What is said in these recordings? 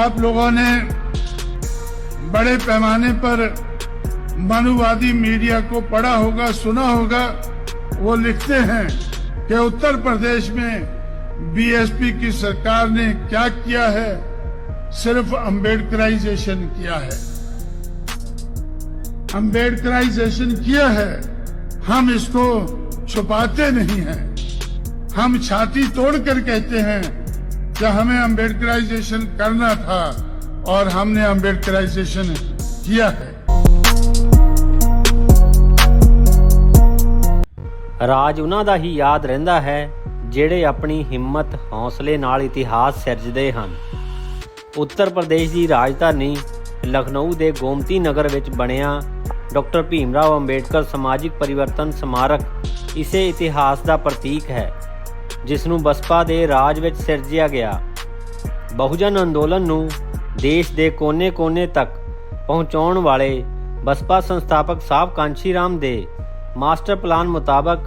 आप लोगों ने बड़े पैमाने पर मनुवादी मीडिया को पढ़ा होगा, सुना होगा, वो लिखते हैं कि उत्तर प्रदेश में बीएसपी की सरकार ने क्या किया है? सिर्फ़ अंबेडकराइजेशन किया है। अंबेडकराइजेशन किया है, हम इसको छुपाते नहीं हैं। हम छाती तोड़कर कहते हैं कि हमें अंबेडकराइजेशन करना था और हमने अंबेडकराइजेशन किया है ਰਾਜ ਉਹਨਾਂ ਦਾ ਹੀ ਯਾਦ ਰਹਿੰਦਾ ਹੈ ਜਿਹੜੇ ਆਪਣੀ ਹਿੰਮਤ ਹੌਸਲੇ ਨਾਲ ਇਤਿਹਾਸ ਸਿਰਜਦੇ ਹਨ ਉੱਤਰ ਪ੍ਰਦੇਸ਼ ਦੀ ਰਾਜਧਾਨੀ ਲਖਨਊ ਦੇ ਗੋਮਤੀ ਨਗਰ ਵਿੱਚ ਬਣਿਆ ਡਾਕਟਰ ਭੀਮਰਾਓ ਅੰਬੇਡਕਰ ਸਮਾਜਿਕ ਪਰਿਵਰਤਨ ਸਮਾਰਕ ਇਸੇ ਇਤਿਹਾਸ ਦਾ ਪ੍ਰਤੀਕ ਹੈ ਜਿਸ ਨੂੰ ਬਸਪਾ ਦੇ ਰਾਜ ਵਿੱਚ ਸਿਰਜਿਆ ਗਿਆ। ਬਹੁਜਨ ਅੰਦੋਲਨ ਨੂੰ ਦੇਸ਼ ਦੇ ਕੋਨੇ-ਕੋਨੇ ਤੱਕ ਪਹੁੰਚਾਉਣ ਵਾਲੇ ਬਸਪਾ ਸੰਸਥਾਪਕ ਸਾਹਿਬ ਕਾਂਸ਼ੀ ਰਾਮ ਦੇ ਮਾਸਟਰ ਪਲਾਨ ਮੁਤਾਬਕ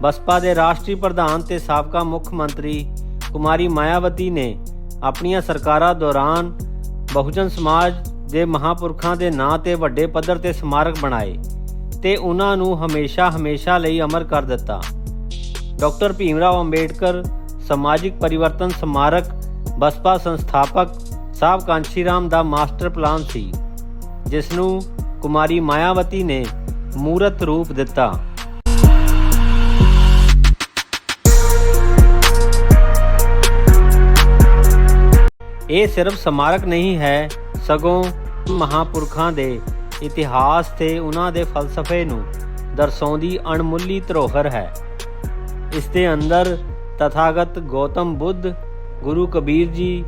ਬਸਪਾ ਦੇ ਰਾਸ਼ਟਰੀ ਪ੍ਰਧਾਨ ਤੇ ਸਾਬਕਾ ਮੁੱਖ ਮੰਤਰੀ ਕੁਮਾਰੀ ਮਾਇਆਵਤੀ ਨੇ ਆਪਣੀਆਂ ਸਰਕਾਰਾਂ ਦੌਰਾਨ ਬਹੁਜਨ ਸਮਾਜ ਦੇ ਮਹਾਪੁਰਖਾਂ ਦੇ ਨਾਂ ਤੇ ਵੱਡੇ ਪੱਧਰ ਤੇ ਸਮਾਰਕ ਬਣਾਏ ਤੇ ਉਹਨਾਂ ਨੂੰ ਹਮੇਸ਼ਾ-ਹਮੇਸ਼ਾ ਲਈ ਅਮਰ ਕਰ ਦਿੱਤਾ। ਡਾਕਟਰ ਭੀਮਰਾਓ ਅੰਬੇਡਕਰ, ਸਮਾਜਿਕ ਪਰਿਵਰਤਨ ਸਮਾਰਕ, ਬਸਪਾ ਸੰਸਥਾਪਕ ਸਾਹਿਬ ਕਾਂਸ਼ੀਰਾਮ ਦਾ ਮਾਸਟਰ ਪਲਾਨ ਸੀ ਜਿਸ ਨੂੰ ਕੁਮਾਰੀ ਮਾਇਆਵਤੀ ਨੇ ਮੂਰਤ ਰੂਪ ਦਿੱਤਾ। ਇਹ ਸਿਰਫ ਸਮਾਰਕ ਨਹੀਂ ਹੈ, ਸਗੋਂ ਮਹਾਪੁਰਖਾਂ ਦੇ ਇਤਿਹਾਸ ਤੇ ਉਹਨਾਂ ਦੇ ਫਲਸਫੇ ਨੂੰ ਦਰਸਾਉਂਦੀ ਅਣਮੁੱਲੀ ਧਰੋਹਰ ਹੈ। ਇਸ ਦੇ ਅੰਦਰ ਤਥਾਗਤ ਗੌਤਮ ਬੁੱਧ, ਗੁਰੂ ਕਬੀਰ ਜੀ,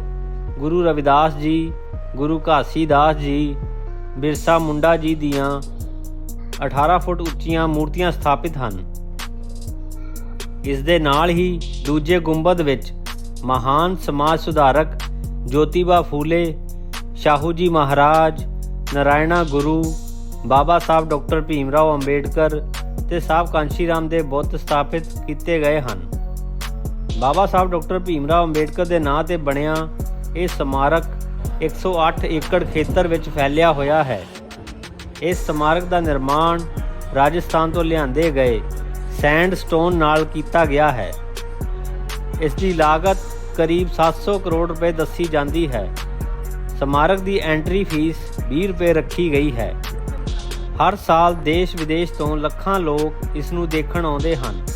ਗੁਰੂ ਰਵਿਦਾਸ ਜੀ, ਗੁਰੂ ਘਾਸੀਦਾਸ ਜੀ, ਬਿਰਸਾ ਮੁੰਡਾ ਜੀ ਦੀਆਂ 18 ਫੁੱਟ ਉੱਚੀਆਂ ਮੂਰਤੀਆਂ ਸਥਾਪਿਤ ਹਨ। ਇਸ ਦੇ ਨਾਲ ਹੀ ਦੂਜੇ ਗੁੰਬਦ ਵਿੱਚ ਮਹਾਨ ਸਮਾਜ ਸੁਧਾਰਕ ਜੋਤੀਬਾ ਫੂਲੇ ਸ਼ਾਹੂ ਜੀ ਮਹਾਰਾਜ, ਨਾਰਾਇਣਾ ਗੁਰੂ, ਬਾਬਾ ਸਾਹਿਬ ਡਾਕਟਰ ਭੀਮ ਰਾਓ ਅੰਬੇਡਕਰ ਤੇ ਸਾਹਿਬ ਕਾਂਸ਼ੀ ਰਾਮ ਦੇ ਬੁੱਤ ਸਥਾਪਿਤ ਕੀਤੇ ਗਏ ਹਨ। ਬਾਬਾ ਸਾਹਿਬ ਡਾਕਟਰ ਭੀਮ ਰਾਓ ਅੰਬੇਡਕਰ ਦੇ ਨਾਂ ਤੇ ਬਣਿਆ ਇਹ ਸਮਾਰਕ 108 ਏਕੜ ਖੇਤਰ ਵਿੱਚ ਫੈਲਿਆ ਹੋਇਆ ਹੈ। ਇਸ ਸਮਾਰਕ ਦਾ ਨਿਰਮਾਣ ਰਾਜਸਥਾਨ ਤੋਂ ਲਿਆਂਦੇ ਗਏ ਸੈਂਡਸਟੋਨ ਨਾਲ ਕੀਤਾ ਗਿਆ ਹੈ। ਇਸ ਦੀ ਲਾਗਤ ਕਰੀਬ 700 ਕਰੋੜ ਰੁਪਏ ਦੱਸੀ ਜਾਂਦੀ ਹੈ। ਸਮਾਰਕ ਦੀ ਐਂਟਰੀ ਫੀਸ 20 ਰੁਪਏ ਰੱਖੀ ਗਈ ਹੈ। ਹਰ ਸਾਲ ਦੇਸ਼ ਵਿਦੇਸ਼ ਤੋਂ ਲੱਖਾਂ ਲੋਕ ਇਸ ਨੂੰ ਦੇਖਣ ਆਉਂਦੇ ਹਨ,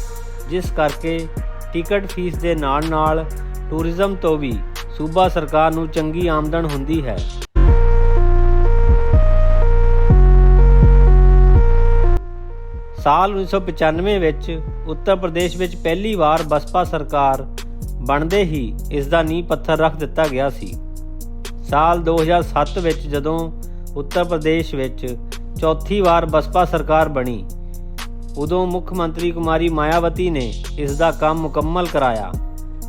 ਜਿਸ ਕਰਕੇ ਟਿਕਟ ਫੀਸ ਦੇ ਨਾਲ-ਨਾਲ ਟੂਰਿਜ਼ਮ ਤੋਂ ਵੀ ਸੂਬਾ ਸਰਕਾਰ ਨੂੰ ਚੰਗੀ ਆਮਦਨ ਹੁੰਦੀ ਹੈ। ਸਾਲ 1995 ਵਿੱਚ ਉੱਤਰ ਪ੍ਰਦੇਸ਼ ਵਿੱਚ ਪਹਿਲੀ ਵਾਰ ਬਸਪਾ ਸਰਕਾਰ ਬਣਦੇ ਹੀ ਇਸ ਦਾ ਨੀਂਹ ਪੱਥਰ ਰੱਖ ਦਿੱਤਾ ਗਿਆ ਸੀ। ਸਾਲ 2007 ਵਿੱਚ ਜਦੋਂ ਉੱਤਰ ਪ੍ਰਦੇਸ਼ ਵਿੱਚ ਚੌਥੀ ਵਾਰ ਬਸਪਾ ਸਰਕਾਰ ਬਣੀ। ਉਦੋਂ ਮੁੱਖ ਮੰਤਰੀ ਕੁਮਾਰੀ ਮਾਇਆਵਤੀ ਨੇ ਇਸ ਦਾ ਕੰਮ ਮੁਕੰਮਲ ਕਰਾਇਆ।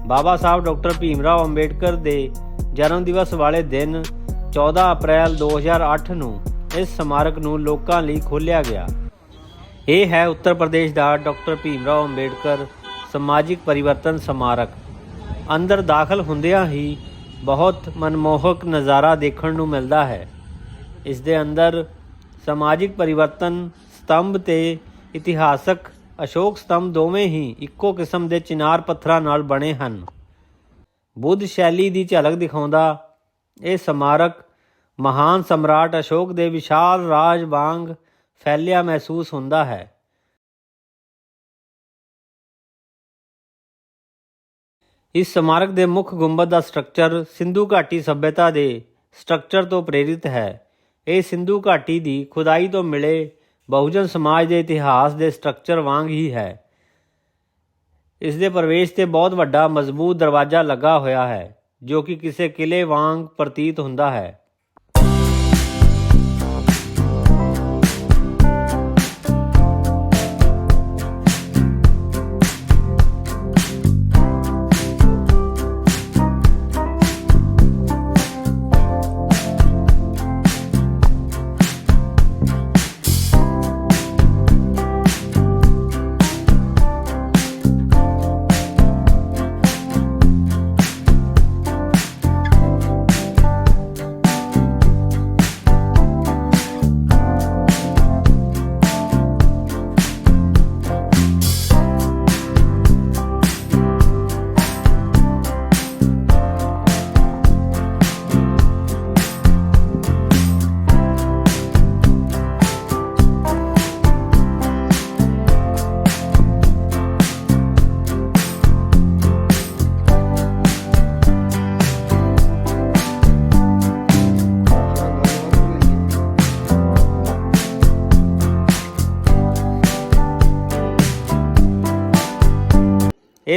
ਬਾਬਾ ਸਾਹਿਬ ਡਾਕਟਰ ਭੀਮ ਰਾਓ ਅੰਬੇਡਕਰ ਦੇ ਜਨਮ ਦਿਵਸ ਵਾਲੇ ਦਿਨ 14 ਅਪ੍ਰੈਲ 2008 ਨੂੰ ਇਸ ਸਮਾਰਕ ਨੂੰ ਲੋਕਾਂ ਲਈ ਖੋਲ੍ਹਿਆ ਗਿਆ। ਇਹ ਹੈ ਉੱਤਰ ਪ੍ਰਦੇਸ਼ ਦਾ ਡਾਕਟਰ ਭੀਮ ਰਾਓ ਅੰਬੇਡਕਰ ਸਮਾਜਿਕ ਪਰਿਵਰਤਨ ਸਮਾਰਕ। ਅੰਦਰ ਦਾਖਲ ਹੁੰਦਿਆਂ ਹੀ ਬਹੁਤ ਮਨਮੋਹਕ ਨਜ਼ਾਰਾ ਦੇਖਣ ਨੂੰ ਮਿਲਦਾ ਹੈ। ਇਸ ਦੇ ਅੰਦਰ ਸਮਾਜਿਕ ਪਰਿਵਰਤਨ ਸਤੰਭ ਤੇ ਇਤਿਹਾਸਕ ਅਸ਼ੋਕ ਸਤੰਭ ਦੋਵੇਂ ਹੀ ਇੱਕੋ ਕਿਸਮ ਦੇ ਚਿਨਾਰ ਪੱਥਰਾਂ ਨਾਲ ਬਣੇ ਹਨ। ਬੁੱਧ ਸ਼ੈਲੀ ਦੀ ਝਲਕ ਦਿਖਾਉਂਦਾ ਇਹ ਸਮਾਰਕ ਮਹਾਨ ਸਮਰਾਟ ਅਸ਼ੋਕ ਦੇ ਵਿਸ਼ਾਲ ਰਾਜ ਵਾਂਗ ਫੈਲਿਆ ਮਹਿਸੂਸ ਹੁੰਦਾ ਹੈ। ਇਸ ਸਮਾਰਕ ਦੇ ਮੁੱਖ ਗੁੰਬਦ ਦਾ ਸਟਰਕਚਰ ਸਿੰਧੂ ਘਾਟੀ ਸਭਿਅਤਾ ਦੇ ਸਟਰਕਚਰ ਤੋਂ ਪ੍ਰੇਰਿਤ ਹੈ। ਇਹ ਸਿੰਧੂ ਘਾਟੀ ਦੀ ਖੁਦਾਈ ਤੋਂ ਮਿਲੇ ਬਹੁਜਨ ਸਮਾਜ ਦੇ ਇਤਿਹਾਸ ਦੇ ਸਟਰਕਚਰ ਵਾਂਗ ਹੀ ਹੈ। ਇਸ ਦੇ ਪ੍ਰਵੇਸ਼ ਤੇ ਬਹੁਤ ਵੱਡਾ ਮਜ਼ਬੂਤ ਦਰਵਾਜ਼ਾ ਲੱਗਾ ਹੋਇਆ ਹੈ, ਜੋ ਕਿ ਕਿਸੇ ਕਿਲੇ ਵਾਂਗ ਪ੍ਰਤੀਤ ਹੁੰਦਾ ਹੈ।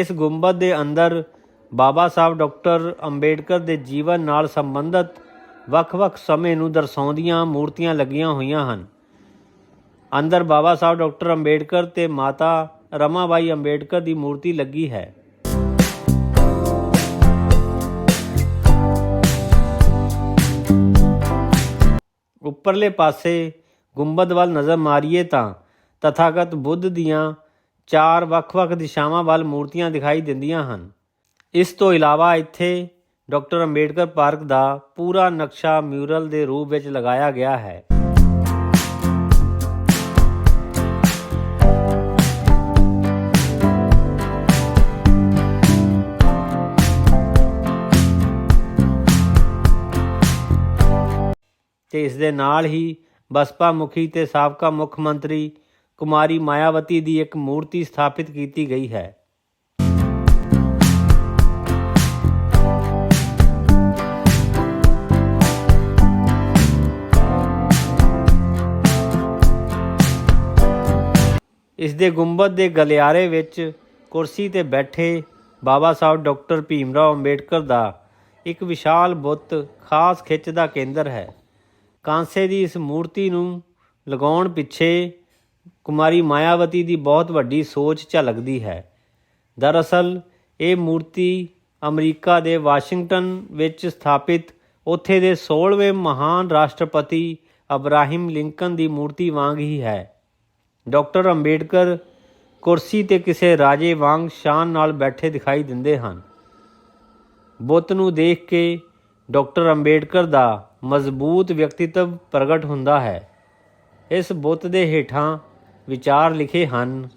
ਇਸ ਗੁੰਬਦ ਦੇ ਅੰਦਰ ਬਾਬਾ ਸਾਹਿਬ ਡਾਕਟਰ ਅੰਬੇਡਕਰ ਦੇ ਜੀਵਨ ਨਾਲ ਸੰਬੰਧਿਤ ਵੱਖ-ਵੱਖ ਸਮੇਂ ਨੂੰ ਦਰਸਾਉਂਦੀਆਂ ਮੂਰਤੀਆਂ ਲੱਗੀਆਂ ਹੋਈਆਂ ਹਨ। ਅੰਦਰ ਬਾਬਾ ਸਾਹਿਬ ਡਾਕਟਰ ਅੰਬੇਡਕਰ ਤੇ ਮਾਤਾ ਰਮਾਬਾਈ ਅੰਬੇਡਕਰ ਦੀ ਮੂਰਤੀ ਲੱਗੀ ਹੈ। ਉੱਪਰਲੇ ਪਾਸੇ ਗੁੰਬਦ ਵੱਲ ਨਜ਼ਰ ਮਾਰੀਏ ਤਾਂ ਤਥਾਗਤ ਬੁੱਧ ਦੀਆਂ ਚਾਰ ਵੱਖ-ਵੱਖ ਦਿਸ਼ਾਵਾਂ ਵੱਲ ਮੂਰਤੀਆਂ ਦਿਖਾਈ ਦਿੰਦੀਆਂ ਹਨ। ਇਸ ਤੋਂ ਇਲਾਵਾ ਇੱਥੇ ਡਾਕਟਰ ਅੰਬੇਡਕਰ ਪਾਰਕ ਦਾ ਪੂਰਾ ਨਕਸ਼ਾ ਮਿਊਰਲ ਦੇ ਰੂਪ ਵਿੱਚ ਲਗਾਇਆ ਗਿਆ ਹੈ। ਤੇ ਇਸ ਦੇ ਨਾਲ ਹੀ ਬਸਪਾ ਮੁਖੀ ਤੇ ਸਾਬਕਾ ਮੁੱਖ ਮੰਤਰੀ ਕੁਮਾਰੀ ਮਾਇਆਵਤੀ ਦੀ ਇੱਕ ਮੂਰਤੀ ਸਥਾਪਿਤ ਕੀਤੀ ਗਈ ਹੈ। ਇਸ ਦੇ ਗੁੰਬਦ ਦੇ ਗਲਿਆਰੇ ਵਿੱਚ ਕੁਰਸੀ ਤੇ ਬੈਠੇ ਬਾਬਾ ਸਾਹਿਬ ਡਾਕਟਰ ਭੀਮਰਾਓ ਅੰਬੇਡਕਰ ਦਾ ਇੱਕ ਵਿਸ਼ਾਲ ਬੁੱਤ ਖਾਸ ਖਿੱਚ ਦਾ ਕੇਂਦਰ ਹੈ। ਕਾਂਸੇ ਦੀ ਇਸ ਮੂਰਤੀ ਨੂੰ ਲਗਾਉਣ ਪਿੱਛੇ ਕੁਮਾਰੀ ਮਾਇਆਵਤੀ ਦੀ ਬਹੁਤ ਵੱਡੀ ਸੋਚ ਝਲਕਦੀ ਹੈ। ਦਰਅਸਲ, ਇਹ ਮੂਰਤੀ ਅਮਰੀਕਾ ਦੇ ਵਾਸ਼ਿੰਗਟਨ ਵਿੱਚ ਸਥਾਪਿਤ ਉੱਥੇ ਦੇ 16ਵੇਂ ਮਹਾਨ ਰਾਸ਼ਟਰਪਤੀ ਅਬਰਾਹਿਮ ਲਿੰਕਨ ਦੀ ਮੂਰਤੀ ਵਾਂਗ ਹੀ ਹੈ। ਡਾਕਟਰ ਅੰਬੇਡਕਰ ਕੁਰਸੀ ਤੇ ਕਿਸੇ ਰਾਜੇ ਵਾਂਗ ਸ਼ਾਨ ਨਾਲ ਬੈਠੇ ਦਿਖਾਈ ਦਿੰਦੇ ਹਨ। ਬੁੱਤ ਨੂੰ ਦੇਖ ਕੇ ਡਾਕਟਰ ਅੰਬੇਡਕਰ ਦਾ ਮਜ਼ਬੂਤ ਵਿਅਕਤੀਤਵ ਪ੍ਰਗਟ ਹੁੰਦਾ ਹੈ। ਇਸ ਬੁੱਤ ਦੇ ਹੇਠਾਂ ਵਿਚਾਰ ਲਿਖੇ ਹਨ,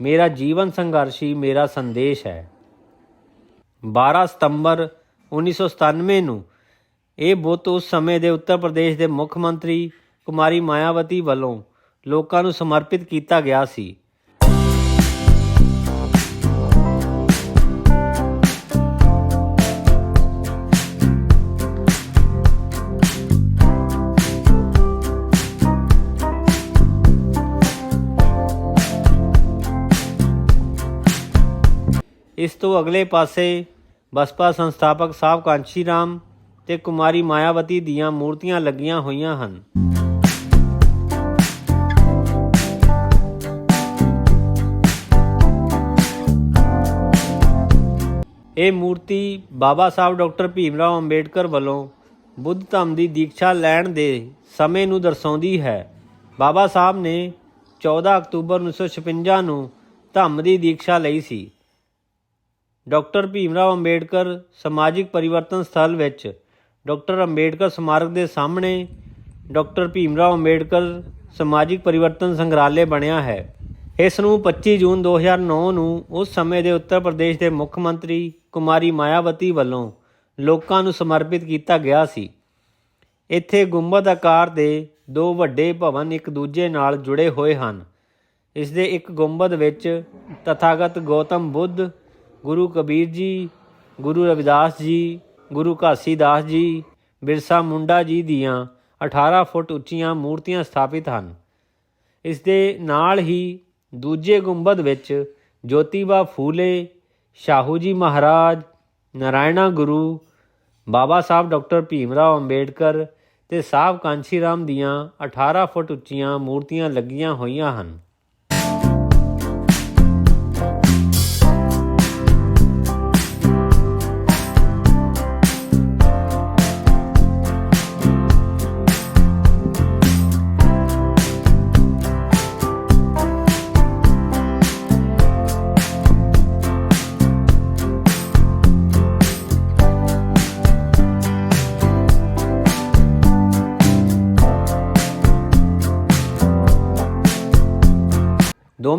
ਮੇਰਾ ਜੀਵਨ ਸੰਘਰਸ਼ੀ ਮੇਰਾ ਸੰਦੇਸ਼ ਹੈ। 12 ਸਤੰਬਰ 1997 ਨੂੰ ਇਹ ਬੁੱਤ ਉਸ ਸਮੇਂ ਦੇ ਉੱਤਰ ਪ੍ਰਦੇਸ਼ ਦੇ ਮੁੱਖ ਮੰਤਰੀ ਕੁਮਾਰੀ ਮਾਇਆਵਤੀ ਵੱਲੋਂ ਲੋਕਾਂ ਨੂੰ ਸਮਰਪਿਤ ਕੀਤਾ ਗਿਆ ਸੀ। ਇਸ ਤੋਂ ਅਗਲੇ ਪਾਸੇ ਬਸਪਾ ਸੰਸਥਾਪਕ ਸਾਹਿਬ ਕਾਂਚੀ ਰਾਮ ਤੇ ਕੁਮਾਰੀ ਮਾਇਆਵਤੀ ਦੀਆਂ ਮੂਰਤੀਆਂ ਲੱਗੀਆਂ ਹੋਈਆਂ ਹਨ। ਇਹ ਮੂਰਤੀ ਬਾਬਾ ਸਾਹਿਬ ਡਾਕਟਰ ਭੀਮ ਰਾਓ ਅੰਬੇਡਕਰ ਵੱਲੋਂ ਬੁੱਧ ਧੰਮ ਦੀ ਦੀਕਸ਼ਾ ਲੈਣ ਦੇ ਸਮੇਂ ਨੂੰ ਦਰਸਾਉਂਦੀ ਹੈ। ਬਾਬਾ ਸਾਹਿਬ ਨੇ 14 ਅਕਤੂਬਰ 1956 ਨੂੰ ਧੰਮ ਦੀ ਦੀਕਸ਼ਾ ਲਈ ਸੀ। ਡਾਕਟਰ ਭੀਮਰਾਓ ਅੰਬੇਡਕਰ ਸਮਾਜਿਕ ਪਰਿਵਰਤਨ ਸਥਲ ਵਿੱਚ ਡਾਕਟਰ ਅੰਬੇਡਕਰ ਸਮਾਰਕ ਦੇ ਸਾਹਮਣੇ ਡਾਕਟਰ ਭੀਮਰਾਓ ਅੰਬੇਡਕਰ ਸਮਾਜਿਕ ਪਰਿਵਰਤਨ ਸੰਗ੍ਰਹਾਲय ਬਣਿਆ ਹੈ। ਇਸ ਨੂੰ 25 ਜੂਨ 2009 ਨੂੰ ਉਸ ਸਮੇਂ ਦੇ ਉੱਤਰ ਪ੍ਰਦੇਸ਼ ਦੇ ਮੁੱਖ ਮੰਤਰੀ ਕੁਮਾਰੀ ਮਾਇਆਵਤੀ ਵੱਲੋਂ ਲੋਕਾਂ ਨੂੰ ਸਮਰਪਿਤ ਕੀਤਾ ਗਿਆ ਸੀ। ਇੱਥੇ ਗੁੰਬਦ ਆਕਾਰ ਦੇ ਦੋ ਵੱਡੇ ਭਵਨ ਇੱਕ ਦੂਜੇ ਨਾਲ ਜੁੜੇ ਹੋਏ ਹਨ। ਇਸ ਦੇ ਇੱਕ ਗੁੰਬਦ ਵਿੱਚ ਤਥਾਗਤ ਗੌਤਮ ਬੁੱਧ ਗੁਰੂ ਕਬੀਰ ਜੀ, ਗੁਰੂ ਰਵਿਦਾਸ ਜੀ, ਗੁਰੂ ਘਾਸੀਦਾਸ ਜੀ, ਬਿਰਸਾ ਮੁੰਡਾ ਜੀ ਦੀਆਂ 18 ਫੁੱਟ ਉੱਚੀਆਂ ਮੂਰਤੀਆਂ ਸਥਾਪਿਤ ਹਨ। ਇਸ ਦੇ ਨਾਲ ਹੀ ਦੂਜੇ ਗੁੰਬਦ ਵਿੱਚ ਜੋਤੀਬਾ ਫੂਲੇ, ਸ਼ਾਹੂ ਜੀ ਮਹਾਰਾਜ, ਨਾਰਾਇਣਾ ਗੁਰੂ, ਬਾਬਾ ਸਾਹਿਬ ਡਾਕਟਰ ਭੀਮਰਾਓ ਅੰਬੇਡਕਰ ਤੇ ਸਾਹਿਬ ਕਾਂਚੀ ਰਾਮ ਦੀਆਂ 18 ਫੁੱਟ ਉੱਚੀਆਂ ਮੂਰਤੀਆਂ ਲੱਗੀਆਂ ਹੋਈਆਂ ਹਨ।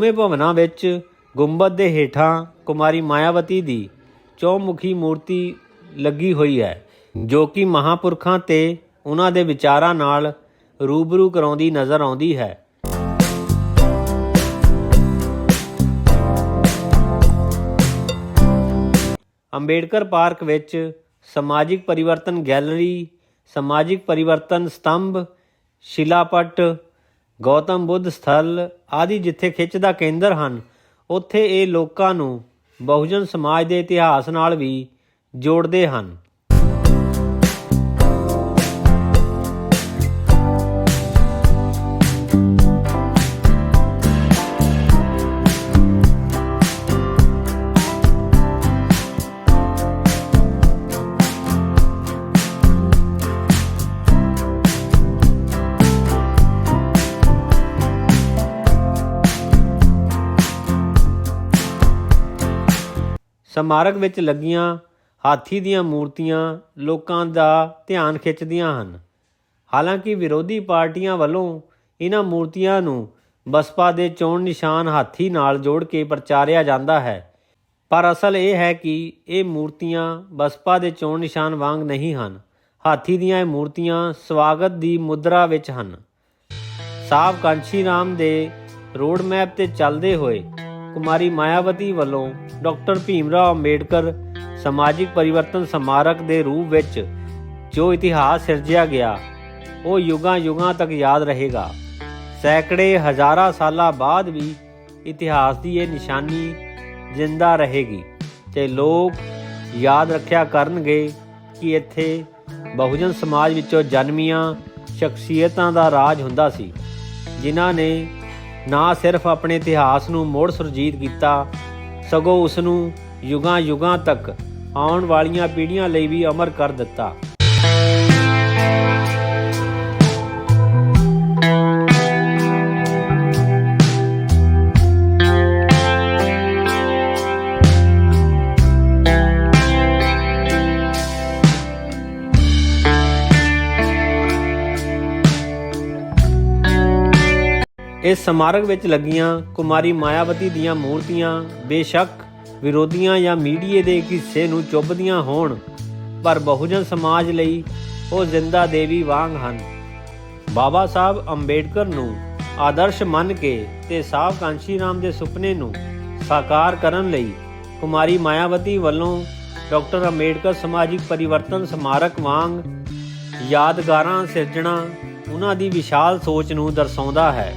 ਦੋਵੇਂ ਭਵਨਾਂ ਵਿੱਚ ਗੁੰਬਦ ਦੇ ਹੇਠਾਂ ਕੁਮਾਰੀ ਮਾਇਆਵਤੀ ਦੀ ਚੌਮੁਖੀ ਮੂਰਤੀ ਲੱਗੀ ਹੋਈ ਹੈ, ਜੋ ਕਿ ਮਹਾਪੁਰਖਾਂ ਤੇ ਉਹਨਾਂ ਦੇ ਵਿਚਾਰਾਂ ਨਾਲ ਰੂਬਰੂ ਕਰਾਉਂਦੀ ਨਜ਼ਰ ਆਉਂਦੀ ਹੈ। ਅੰਬੇਡਕਰ ਪਾਰਕ ਵਿੱਚ ਸਮਾਜਿਕ ਪਰਿਵਰਤਨ ਗੈਲਰੀ, ਸਮਾਜਿਕ ਪਰਿਵਰਤਨ ਸਤੰਭ, ਸ਼ਿਲਾਪਟ ਗੌਤਮ ਬੁੱਧ ਸਥਲ ਆਦਿ ਜਿੱਥੇ ਖਿੱਚ ਦਾ ਕੇਂਦਰ ਹਨ, ਉੱਥੇ ਇਹ ਲੋਕਾਂ ਨੂੰ ਬਹੁਜਨ ਸਮਾਜ ਦੇ ਇਤਿਹਾਸ ਨਾਲ ਵੀ ਜੋੜਦੇ ਹਨ। ਸਮਾਰਕ ਵਿੱਚ ਲੱਗੀਆਂ ਹਾਥੀ ਦੀਆਂ ਮੂਰਤੀਆਂ ਲੋਕਾਂ ਦਾ ਧਿਆਨ ਖਿੱਚਦੀਆਂ ਹਨ। ਹਾਲਾਂਕਿ ਵਿਰੋਧੀ ਪਾਰਟੀਆਂ ਵੱਲੋਂ ਇਹਨਾਂ ਮੂਰਤੀਆਂ ਨੂੰ ਬਸਪਾ ਦੇ ਚੋਣ ਨਿਸ਼ਾਨ ਹਾਥੀ ਨਾਲ ਜੋੜ ਕੇ ਪ੍ਰਚਾਰਿਆ ਜਾਂਦਾ ਹੈ। ਪਰ ਅਸਲ ਇਹ ਹੈ ਕਿ ਇਹ ਮੂਰਤੀਆਂ ਬਸਪਾ ਦੇ ਚੋਣ ਨਿਸ਼ਾਨ ਵਾਂਗ ਨਹੀਂ ਹਨ। ਹਾਥੀ ਦੀਆਂ ਇਹ ਮੂਰਤੀਆਂ ਸਵਾਗਤ ਦੀ ਮੁਦਰਾ ਵਿੱਚ ਹਨ। ਸਾਹਿਬ ਕਾਂਸ਼ੀ ਰਾਮ ਦੇ ਰੋਡ ਮੈਪ ਤੇ ਚੱਲਦੇ ਹੋਏ ਕੁਮਾਰੀ ਮਾਇਆਵਤੀ ਵੱਲੋਂ ਡਾਕਟਰ ਭੀਮਰਾਓ ਅੰਬੇਡਕਰ ਸਮਾਜਿਕ ਪਰਿਵਰਤਨ ਸਮਾਰਕ ਦੇ ਰੂਪ ਵਿੱਚ ਜੋ ਇਤਿਹਾਸ ਸਿਰਜਿਆ ਗਿਆ, ਉਹ ਯੁਗਾਂ ਯੁਗਾਂ ਤੱਕ ਯਾਦ ਰਹੇਗਾ। ਸੈਂਕੜੇ ਹਜ਼ਾਰਾਂ ਸਾਲਾਂ ਬਾਅਦ ਵੀ ਇਤਿਹਾਸ ਦੀ ਇਹ ਨਿਸ਼ਾਨੀ ਜ਼ਿੰਦਾ ਰਹੇਗੀ ਤੇ ਲੋਕ ਯਾਦ ਰੱਖਿਆ ਕਰਨਗੇ ਕਿ ਇੱਥੇ ਬਹੁਜਨ ਸਮਾਜ ਵਿੱਚੋਂ ਜਨਮੀਆਂ ਸ਼ਖਸੀਅਤਾਂ ਦਾ ਰਾਜ ਹੁੰਦਾ ਸੀ, ਜਿਨ੍ਹਾਂ ਨੇ ਨਾ ਸਿਰਫ ਆਪਣੇ ਇਤਿਹਾਸ ਨੂੰ ਮੁੜ ਸੁਰਜੀਤ ਕੀਤਾ, ਸਗੋਂ ਉਸ ਨੂੰ ਯੁਗਾਂ ਯੁਗਾਂ ਤੱਕ ਆਉਣ ਵਾਲੀਆਂ ਪੀੜ੍ਹੀਆਂ ਲਈ ਵੀ ਅਮਰ ਕਰ ਦਿੱਤਾ। ਇਸ ਸਮਾਰਕ ਵਿੱਚ ਲੱਗੀਆਂ ਕੁਮਾਰੀ ਮਾਇਆਵਤੀ ਦੀਆਂ ਮੂਰਤੀਆਂ ਬੇਸ਼ੱਕ ਵਿਰੋਧੀਆਂ ਜਾਂ ਮੀਡੀਏ ਦੇ ਹਿੱਸੇ ਨੂੰ ਚੁੱਭਦੀਆਂ ਹੋਣ, ਪਰ ਬਹੁਜਨ ਸਮਾਜ ਲਈ ਉਹ ਜ਼ਿੰਦਾ ਦੇਵੀ ਵਾਂਗ ਹਨ। ਬਾਬਾ ਸਾਹਿਬ ਅੰਬੇਡਕਰ ਨੂੰ ਆਦਰਸ਼ ਮੰਨ ਕੇ ਤੇ ਸਾਹਿਬ ਕਾਂਸ਼ੀ ਰਾਮ ਦੇ ਸੁਪਨੇ ਨੂੰ ਸਾਕਾਰ ਕਰਨ ਲਈ ਕੁਮਾਰੀ ਮਾਇਆਵਤੀ ਵੱਲੋਂ ਡਾਕਟਰ ਅੰਬੇਡਕਰ ਸਮਾਜਿਕ ਪਰਿਵਰਤਨ ਸਮਾਰਕ ਵਾਂਗ ਯਾਦਗਾਰਾਂ ਸਿਰਜਣਾ ਉਹਨਾਂ ਦੀ ਵਿਸ਼ਾਲ ਸੋਚ ਨੂੰ ਦਰਸਾਉਂਦਾ ਹੈ।